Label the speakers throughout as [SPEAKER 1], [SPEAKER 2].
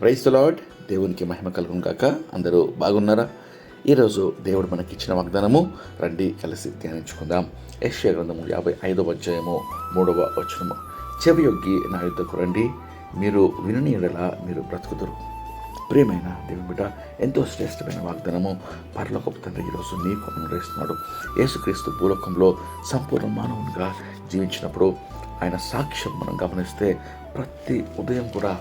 [SPEAKER 1] Price lord. దేవునికి మహిమ కలుగును కాక అందరూ బాగున్నారా? ఈరోజు దేవుడు మనకి ఇచ్చిన వాగ్దానము రండి కలిసి ధ్యానించుకుందాం. యెషయా గ్రంథము యాభై ఐదవ అధ్యాయము మూడవ వచనము. చెవియొగ్గి నా యుద్ధకు రండి మీరు వినని ఎడల మీరు బ్రతుకుతురు ప్రియమైన దేవుని బిడ్డ ఎంతో శ్రేష్టమైన వాగ్దానము పరలోకపు తండ్రి ఈరోజు నీకు అనుగ్రహిస్తున్నాడు యేసుక్రీస్తు భూలోకంలో సంపూర్ణ మానవునిగా జీవించినప్పుడు ఆయన సాక్ష్యం మనం గమనిస్తే ప్రతి ఉదయం కూడా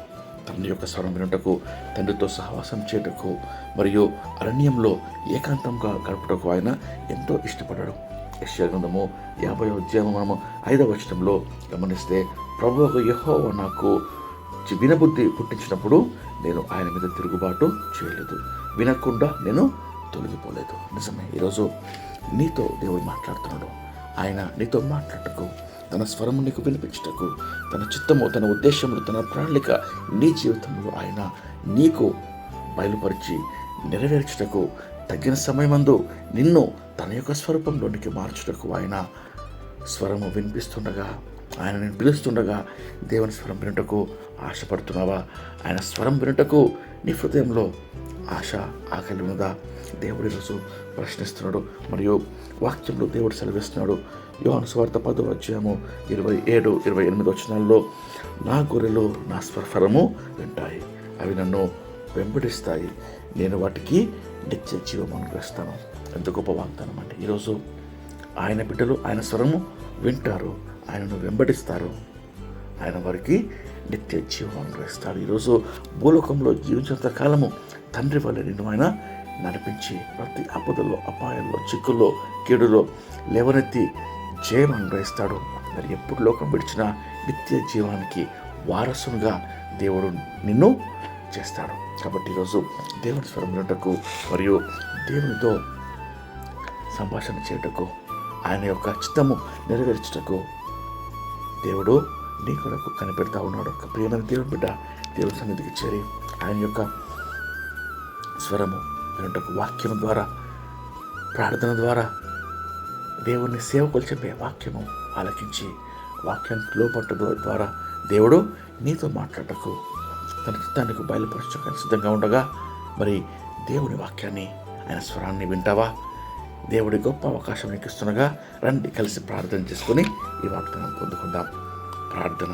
[SPEAKER 1] తండ్రి యొక్క స్వరం వినుటకు తండ్రితో సహవాసం చేయటకు మరియు అరణ్యంలో ఏకాంతంగా గడపటకు ఆయన ఎంతో ఇష్టపడడం యెషయా యాభై ఉద్యమం మనము ఐదవ వచనంలో గమనిస్తే ప్రభు యహో నాకు వినబుద్ధి పుట్టించినప్పుడు నేను ఆయన మీద తిరుగుబాటు చేయలేదు. వినకుండా నేను తొలగిపోలేదు. నిజమే ఈరోజు నీతో దేవుడు మాట్లాడుతున్నాడు. ఆయన నీతో మాట్లాడటకు తన స్వరము నీకు వినిపించటకు తన చిత్తము తన ఉద్దేశములు తన ప్రణాళిక నీ జీవితంలో ఆయన నీకు బయలుపరిచి నెరవేర్చుటకు తగిన సమయమందు నిన్ను తన యొక్క స్వరూపంలోనికి మార్చుటకు ఆయన స్వరము వినిపిస్తుండగా ఆయన నేను పిలుస్తుండగా దేవుని స్వరం వినుటకు ఆశపడుతున్నావా? ఆయన స్వరం వినుటకు నీ హృదయంలో ఆశ ఆకలి ఉన్నదా దేవుడి రోజు ప్రశ్నిస్తున్నాడు మరియు వాక్యంలో దేవుడు సెలవిస్తున్నాడు. యోహన్ స్వార్థ పదవ అధ్యాయము ఇరవై ఏడు ఇరవై ఎనిమిది వచనాల్లో నా గొర్రెలు నా స్వరము వింటాయి అవి నన్ను వెంబడిస్తాయి. నేను వాటికి నిత్య జీవం అనుగ్రహిస్తాను. ఎంత గొప్ప వాగ్దానం అంటే ఈరోజు ఆయన బిడ్డలు ఆయన స్వరము వింటారు ఆయనను వెంబడిస్తారు ఆయన వారికి నిత్య జీవం అనుగ్రహిస్తాడు ఈరోజు భూలోకంలో జీవించినంత కాలము తండ్రి వల్ల నిన్ను ఆయన నడిపించి ప్రతి ఆపదల్లో అపాయాల్లో చిక్కుల్లో కీడులో లేవనెత్తి జయం అనుగ్రహిస్తాడు మరి ఎప్పుడు లోకం విడిచినా నిత్య జీవానికి వారసునిగా దేవుడు నిన్ను చేస్తాడు. కాబట్టి ఈరోజు దేవుని స్వరం వినటకు మరియు దేవునితో సంభాషణ చేయటకు ఆయన యొక్క చిత్తము నెరవేర్చుటకు దేవుడు నీ కొరకు కనిపెడతా ఉన్నాడు. ఒక ప్రియమైన దేవుని బిడ్డ దేవుని సన్నిధికి చేరి ఆయన యొక్క స్వరము వినుటకు వాక్యం ద్వారా ప్రార్థన ద్వారా దేవుని సేవకులు చెప్పే వాక్యము ఆలకించి వాక్యం లోపట్టు ద్వారా దేవుడు నీతో మాట్లాడటకు తన చిత్తానికి బయలుపరచడానికి సిద్ధంగా ఉండగా మరి దేవుని వాక్యాన్ని ఆయన స్వరాన్ని వింటావా? దేవుడి గొప్ప అవకాశం నీకు ఇస్తుండగా రండి కలిసి ప్రార్థన చేసుకుని ఈ వాగ్దానం పొందుకుందాం. ప్రార్థన.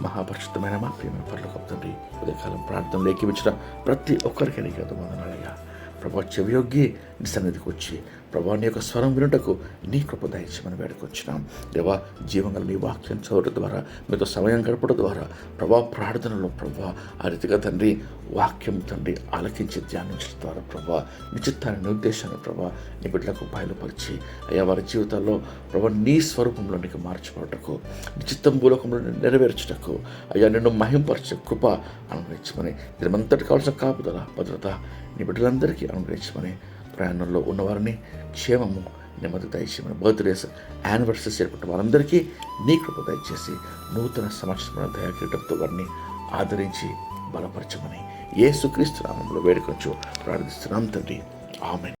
[SPEAKER 1] మహాపరిశుద్ధమైన మా ప్రియమైన పర్లకు తండ్రి. ఉదయకాలం ప్రార్థనలు ఏకీపించిన ప్రతి ఒక్కరికి నీకు వందనాలయ్యా ప్రభా చెవియొగ్గి నీ సన్నిధికి వచ్చి ప్రభా నీ యొక్క స్వరం వినుటకు నీ కృప దయచేయమని వేడుకొచ్చినాం దేవా జీవంగా నీ వాక్యం చదవడం ద్వారా మీతో సమయం గడపడం ద్వారా ప్రభా ప్రార్థనలో ప్రభా ఆ రీతిగా తండ్రి వాక్యం తండ్రి ఆలకించి ధ్యానించడం ద్వారా ప్రభా నీ నిర్దేశాన్ని ప్రభా నీ బిడ్డలకు బయలుపరిచి అయ్యా వారి జీవితాల్లో ప్రభా నీ స్వరూపంలోనికి మార్చబడటకు నీ భూలోకంలో నెరవేర్చుటకు అయ్యా నిన్ను మహింపరచే కృప అనుగ్రహించమని దీనిమంతటి కావాల్సిన కాపుదల భద్రత నీ బిడ్డలందరికీ అనుగ్రహించమని ప్రయాణంలో ఉన్నవారిని క్షేమము నెమ్మది దయచేయమని బర్త్డేస్ యానివర్సరీస్ ఏర్పడిన వారందరికీ నీ కృప దయచేసి నూతన సంవత్సరమైన దయాక్రీడంతో వారిని ఆదరించి బలపరచమని ఏసుక్రీస్తు నామంలో వేడుకొంచు ప్రార్థిస్తున్నాం తండ్రి. ఆమె